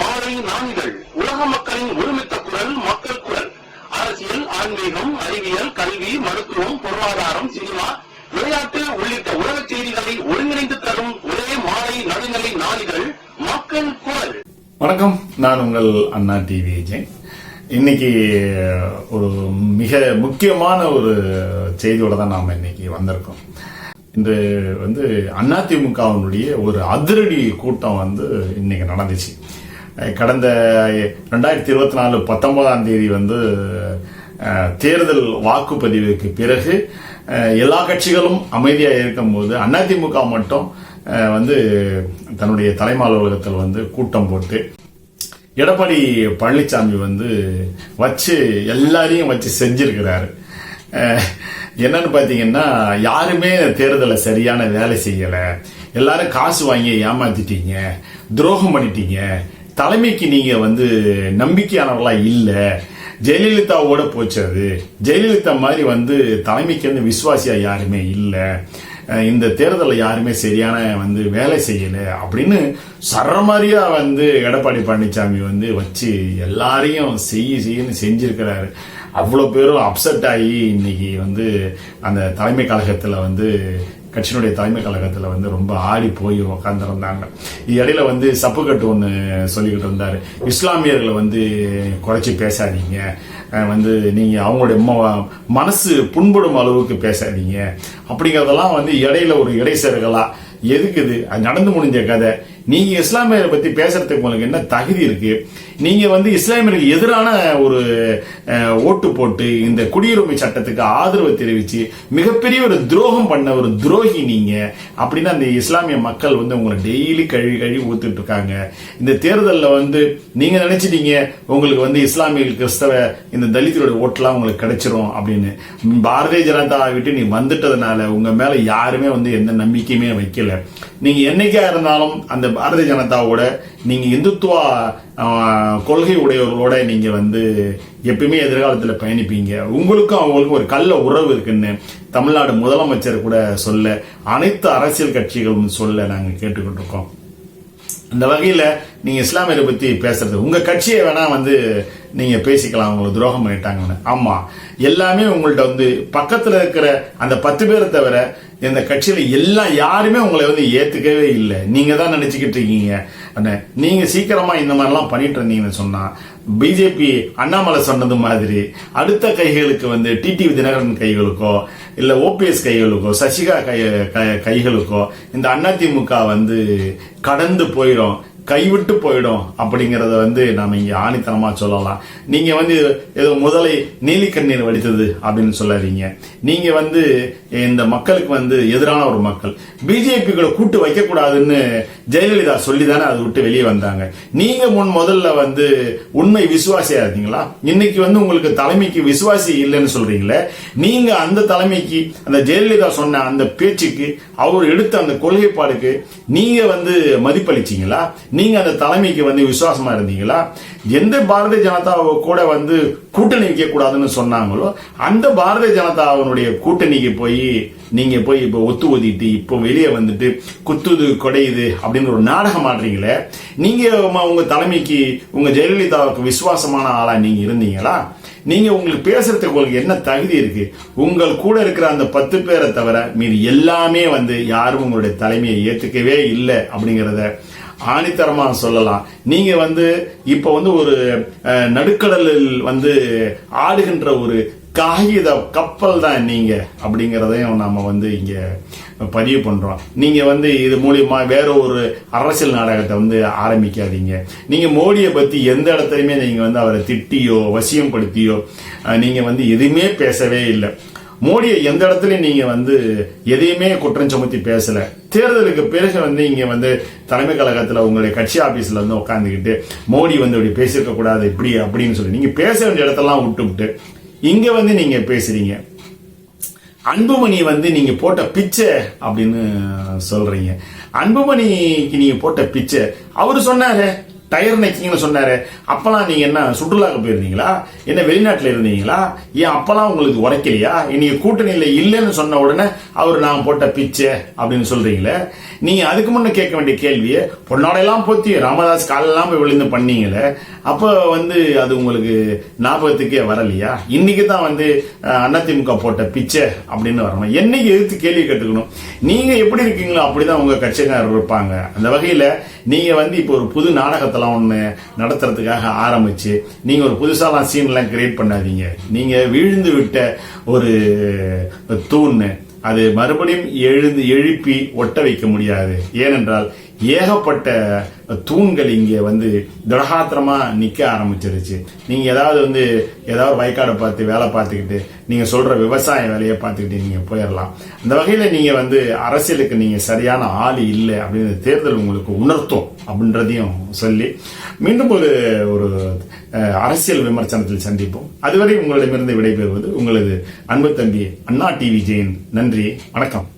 மாலை நான்கள் உலக மக்களின் ஒருமித்த குரல் மக்கள் குரல். அரசியல் ஆன்மீகம் அறிவியல் கல்வி மருத்துவம் பொருளாதாரம் சினிமா விளையாட்டு உள்ளிட்ட உலக செய்திகளை ஒருங்கிணைந்து தரும் ஒரே மாலை நடுநிலை நாளிதழ் மக்கள் குரல். வணக்கம். நான் உங்கள் அண்ணா டிவி விஜய். இன்னைக்கு ஒரு மிக முக்கியமான ஒரு செய்தியோட தான் நாம் இன்னைக்கு வந்திருக்கோம். இன்று வந்து அதிமுகவினுடைய ஒரு அதிரடி கூட்டம் வந்து இன்னைக்கு நடந்துச்சு. கடந்த ரெண்டாயிரத்தி இருபத்தி நாலு பத்தொன்பதாம் தேதி வந்து தேர்தல் வாக்குப்பதிவுக்கு பிறகு எல்லா கட்சிகளும் அமைதியாக இருக்கும்போது அதிமுக மட்டும் வந்து தன்னுடைய தலைமை அலுவலகத்தில் வந்து கூட்டம் போட்டு எடப்பாடி பழனிசாமி வந்து வச்சு எல்லாரையும் வச்சு செஞ்சிருக்கிறாரு. என்னன்னு பார்த்தீங்கன்னா யாருமே தேர்தலை சரியான வேலை செய்யலை. எல்லாரும் காசு வாங்கி ஏமாத்திட்டீங்க துரோகம் பண்ணிட்டீங்க தலைமைக்கு நீங்க வந்து நம்பிக்கையானவர்களா இல்ல ஜெயலலிதாவோட போச்சு அது. ஜெயலலிதா மாதிரி வந்து தலைமைக்கு வந்து விசுவாசியா யாருமே இல்லை. இந்த தேர்தலில் யாருமே சரியான வந்து வேலை செய்யலை அப்படின்னு சரமாரியா வந்து எடப்பாடி பழனிசாமி வந்து வச்சு எல்லாரையும் செய்ய செய்யன்னு செஞ்சிருக்கிறாரு. அவ்வளோ பேரும் அப்செட் ஆகி இன்னைக்கு வந்து அந்த தலைமை கழகத்தில் வந்து கட்சியினுடைய தலைமை கழகத்தில் வந்து ரொம்ப ஆடி போய் உக்காந்துருந்தாங்க. இடையில வந்து சப்புக்கட்டு ஒன்று சொல்லிக்கிட்டு இருந்தாரு. இஸ்லாமியர்களை வந்து குறைச்சி பேசாதீங்க. வந்து நீங்க அவங்களுடைய ம- மனசு புண்படும் அளவுக்கு பேசாதீங்க. அப்படிங்கறதெல்லாம் வந்து இடையில ஒரு இடைசர்களா எதுக்குது அது நடந்து முடிஞ்ச கதை. நீங்க இஸ்லாமியரை பத்தி பேசுறதுக்கு உங்களுக்கு என்ன தகுதி இருக்கு? நீங்க வந்து இஸ்லாமியர்களுக்கு எதிரான ஒரு ஓட்டு போட்டு இந்த குடியுரிமை சட்டத்துக்கு ஆதரவு தெரிவிச்சு மிகப்பெரிய ஒரு துரோகம் பண்ண ஒரு துரோகி நீங்க அப்படின்னு அந்த இஸ்லாமிய மக்கள் வந்து உங்களை டெய்லி கழுவி கழுவி ஊத்துட்டு இருக்காங்க. இந்த தேர்தலில் வந்து நீங்க நினைச்சிட்டீங்க உங்களுக்கு வந்து இஸ்லாமிய கிறிஸ்தவ இந்த தலித்தரோட ஓட்டெல்லாம் உங்களுக்கு கிடைச்சிரும் அப்படின்னு. பாரதிய ஜனதா விட்டு நீ வந்துட்டதுனால உங்க மேல யாருமே வந்து எந்த நம்பிக்கையுமே வைக்கல. நீங்க என்னைக்கா இருந்தாலும் அந்த பாரதிய ஜனதாவோட நீங்க இந்துத்துவா கொள்கை உடையவர்களோட நீங்க வந்து எப்பயுமே எதிர்காலத்தில் பயணிப்பீங்க. உங்களுக்கும் அவங்களுக்கும் ஒரு கள்ள உறவு இருக்குன்னு தமிழ்நாடு முதலமைச்சர் கூட சொல்ல அனைத்து அரசியல் கட்சிகளும் சொல்ல நாங்க கேட்டுக்கிட்டு இருக்கோம். அந்த வகையில நீங்க இஸ்லாமியரை பத்தி பேசுறது உங்க கட்சியை வேணா வந்து நீங்க பேசிக்கலாம் உங்களுக்கு துரோகம் பண்ணிட்டாங்கன்னு. ஆமா எல்லாமே உங்கள்ட்ட வந்து பக்கத்துல இருக்கிற அந்த பத்து பேரை தவிர இந்த கட்சியில எல்லாம் யாருமே உங்களை வந்து ஏத்துக்கவே இல்லை. நீங்க தான் நினைச்சுக்கிட்டு இருக்கீங்க. நீங்கள் நீங்க சீக்கிரமா இந்த மாதிரிலாம் பண்ணிட்டு இருந்தீங்கன்னு சொன்னா பிஜேபி அண்ணாமலை சொன்னது மாதிரி அடுத்த கைகளுக்கு வந்து டிடிவி தினகரன் கைகளுக்கோ இல்ல ஓபிஎஸ் கைகளுக்கோ சசிகா கை கை- கைகளுக்கோ இந்த அதிமுக வந்து கடந்து போயிடும். கைவிட்டு போயிடும் அப்படிங்கறத வந்து நாம இங்க ஆணித்தனமா சொல்லலாம். நீங்க வந்து ஏதோ முதலை நீலி கண்ணீர் வடித்தது அப்படின்னு சொல்லாதீங்க. நீங்க வந்து இந்த மக்களுக்கு வந்து எதிரான ஒரு மக்கள். பிஜேபி கூட கூட்டு வைக்க கூடாதுன்னு ஜெயலலிதா சொல்லி தானே அதை விட்டு வெளியே வந்தாங்க. நீங்க முன் முதல்ல வந்து உண்மை விசுவாசியா இருந்தீங்களா? இன்னைக்கு வந்து உங்களுக்கு தலைமைக்கு விசுவாசி இல்லைன்னு சொல்றீங்களே? நீங்க அந்த தலைமைக்கு அந்த ஜெயலலிதா சொன்ன அந்த பேச்சுக்கு அவர் எடுத்த அந்த கொள்கைப்பாடுக்கு நீங்க வந்து மதிப்பளிச்சீங்களா? நீங்க அந்த தலைமைக்கு வந்து விசுவாசமா இருந்தீங்களா? எந்த பாரதிய ஜனதாவை கூட வந்து கூட்டணி வைக்க கூடாதுன்னு சொன்னாங்களோ அந்த பாரதிய ஜனதாவினுடைய கூட்டணிக்கு போய் நீங்க போய் இப்போ ஒத்து ஒதிட்டு இப்போ வெளியே வந்துட்டு குத்துது கொடையுது அப்படின்னு ஒரு நாடகம் ஆடுறீங்களே நீங்க உங்க தலைமைக்கு உங்க ஜெயலலிதாவுக்கு விசுவாசமான ஆளா நீங்க இருந்தீங்களா? நீங்க உங்களுக்கு பேசுறதுக்கு உங்களுக்கு என்ன தகுதி இருக்கு? உங்கள் கூட இருக்கிற அந்த பத்து பேரை தவிர மீது எல்லாமே வந்து யாரும் உங்களுடைய தலைமையை ஏத்துக்கவே இல்லை அப்படிங்கறத ஆணித்தரமாக சொல்லலாம். நீங்கள் வந்து இப்போ வந்து ஒரு நடுக்கடலில் வந்து ஆடுகின்ற ஒரு காகித கப்பல் தான் நீங்கள் அப்படிங்கிறதையும் நாம் வந்து இங்கே பதிவு பண்ணுறோம் நீங்கள் வந்து இது மூலியமா வேற ஒரு அரசியல் நாடகத்தை வந்து ஆரம்பிக்காதீங்க. நீங்கள் மோடியை பற்றி எந்த இடத்துலையுமே நீங்கள் வந்து அவரை திட்டியோ வசியப்படுத்தியோ படுத்தியோ நீங்கள் வந்து எதுவுமே பேசவே இல்லை. மோடியை எந்த இடத்துலையும் நீங்கள் வந்து எதையுமே குற்றம் சுமத்தி பேசலை. தேர்தலுக்கு பிறகு வந்து இங்க வந்து தலைமை கழகத்துல உங்களுடைய கட்சி ஆபீஸ்ல வந்து உட்காந்துக்கிட்டு மோடி வந்து இப்படி பேசியிருக்க கூடாது இப்படி அப்படின்னு சொல்லி. நீங்க பேச வேண்டிய இடத்தெல்லாம் விட்டுவிட்டு இங்க வந்து நீங்க பேசுறீங்க. அன்புமணி வந்து நீங்க போட்ட பிச்சை அப்படின்னு சொல்றீங்க. அன்புமணிக்கு நீங்க போட்ட பிச்சை. அவரு சொன்னாரு டயர் நெக்கிங்னு சொன்னார். அப்போலாம் நீங்கள் என்ன சுற்றுலாவுக்கு போயிருந்தீங்களா? என்ன வெளிநாட்டில் இருந்தீங்களா? ஏன் அப்போலாம் உங்களுக்கு உரைக்கலையா? நீங்கள் கூட்டணியில் இல்லைன்னு சொன்ன உடனே அவர் நான் போட்ட பிச்சை அப்படின்னு சொல்கிறீங்களே நீங்கள் அதுக்கு முன்னே கேட்க வேண்டிய கேள்வியை பொன்னாடையெல்லாம் போத்தி ராமதாஸ் காலெல்லாம் போய் விழுந்து பண்ணீங்களே. அப்போ வந்து அது உங்களுக்கு ஞாபகத்துக்கே வரலையா? இன்னைக்கு தான் வந்து அதிமுக போட்ட பிச்சை அப்படின்னு வரணும். என்னைக்கு எதிர்த்து கேள்வி கேட்டுக்கணும்? நீங்கள் எப்படி இருக்கீங்களோ அப்படி தான் உங்கள் கட்சிக்காரர் இருப்பாங்க. அந்த வகையில் நீங்கள் வந்து இப்போ ஒரு புது நாடகத்தெல்லாம் ஒன்று நடத்துறதுக்காக ஆரம்பிச்சு நீங்கள் ஒரு புதுசாலாம் சீன்லாம் கிரியேட் பண்ணாதீங்க. நீங்கள் விழுந்து விட்ட ஒரு தூண் அது மறுபடியும் எழுந்து எழுப்பி ஒட்ட வைக்க முடியாது. ஏனென்றால் ஏகப்பட்ட தூண்கள் இங்கே வந்து திடகாத்திரமா நிக்க ஆரம்பிச்சிருச்சு. நீங்க ஏதாவது வந்து ஏதாவது வயக்காடை பார்த்து வேலை பார்த்துக்கிட்டு நீங்க சொல்ற விவசாய வேலையை பார்த்துக்கிட்டு நீங்க போயிடலாம். அந்த வகையில நீங்க வந்து அரசியலுக்கு நீங்க சரியான ஆள் இல்லை அப்படின்னு தேர்தல் உங்களுக்கு உணர்த்தும் அப்படின்றதையும் சொல்லி மீண்டும் ஒரு ஒரு அரசியல் விமர்சனத்தில் சந்திப்போம். அதுவரை உங்களிடமிருந்து விடைபெறுவது உங்களது அன்பு தம்பி அண்ணா டிவி ஜெயின். நன்றி வணக்கம்.